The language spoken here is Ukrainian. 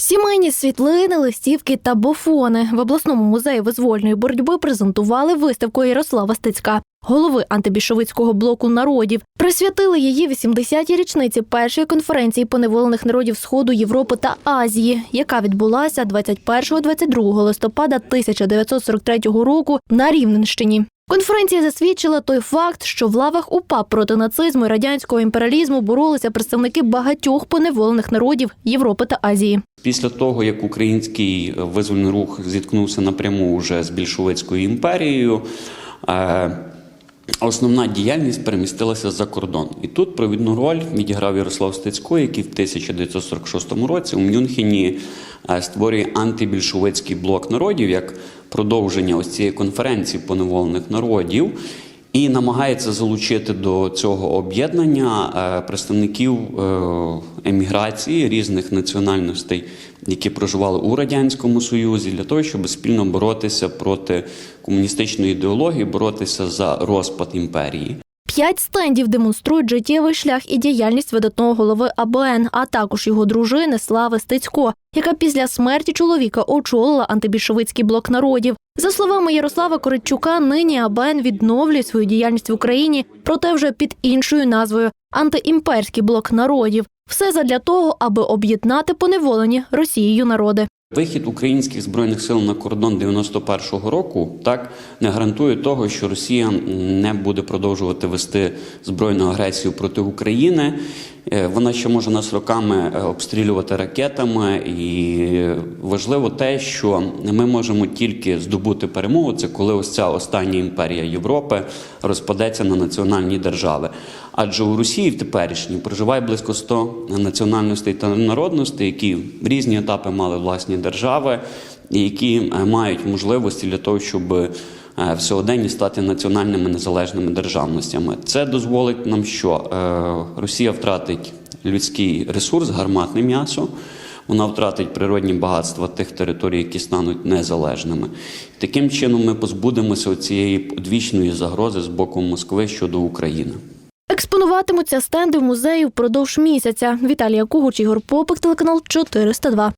Сімейні світлини, листівки та буфони в обласному музеї визвольної боротьби презентували виставку Ярослава Стецька, голови антибільшовицького блоку народів. Присвятили її 80-й річниці першої конференції поневолених народів Сходу Європи та Азії, яка відбулася 21-22 листопада 1943 року на Рівненщині. Конференція засвідчила той факт, що в лавах УПА проти нацизму і радянського імперіалізму боролися представники багатьох поневолених народів Європи та Азії. Після того, як український визвольний рух зіткнувся напряму вже з більшовицькою імперією, е, основна діяльність перемістилася за кордон. І тут провідну роль відіграв Ярослав Стецько, який в 1946 році у Мюнхені е, створює антибільшовицький блок народів як продовження ось цієї конференції поневолених народів. І намагається залучити до цього об'єднання е, представників е, еміграції різних національностей, які проживали у радянському союзі, для того, щоб спільно боротися проти комуністичної ідеології, боротися за розпад імперії. П'ять стендів демонструють життєвий шлях і діяльність видатного голови АБН, а також його дружини Слави Стецько, яка після смерті чоловіка очолила антибільшовицький блок народів. За словами Ярослава Коритчука, нині АБН відновлює свою діяльність в Україні, проте вже під іншою назвою антиімперський блок народів. Все задля того, аби об'єднати поневолені Росією народи. Вихід українських збройних сил на кордон 91-го року так не гарантує того, що Росія не буде продовжувати вести збройну агресію проти України. Е, Вона ще може нас роками е, обстрілювати ракетами, і важливо те, що ми можемо тільки здобути перемогу. Це коли ось ця остання імперія Європи розпадеться на національні держави. Адже у Росії в теперішній проживає близько 100 національностей та народностей, які в різні етапи мали власні держави, і які е, мають можливості для того, щоб в сьогоденні стати національними незалежними державностями. Це дозволить нам, що е, Росія втратить людський ресурс, гарматне м'ясо. Вона втратить природні багатства тих територій, які стануть незалежними. Таким чином, ми позбудемося цієї одвічної загрози з боку Москви щодо України. Експонуватимуться стенди в музеї впродовж місяця. Віталія Кугуч, Ігор Попик, телеканал 402.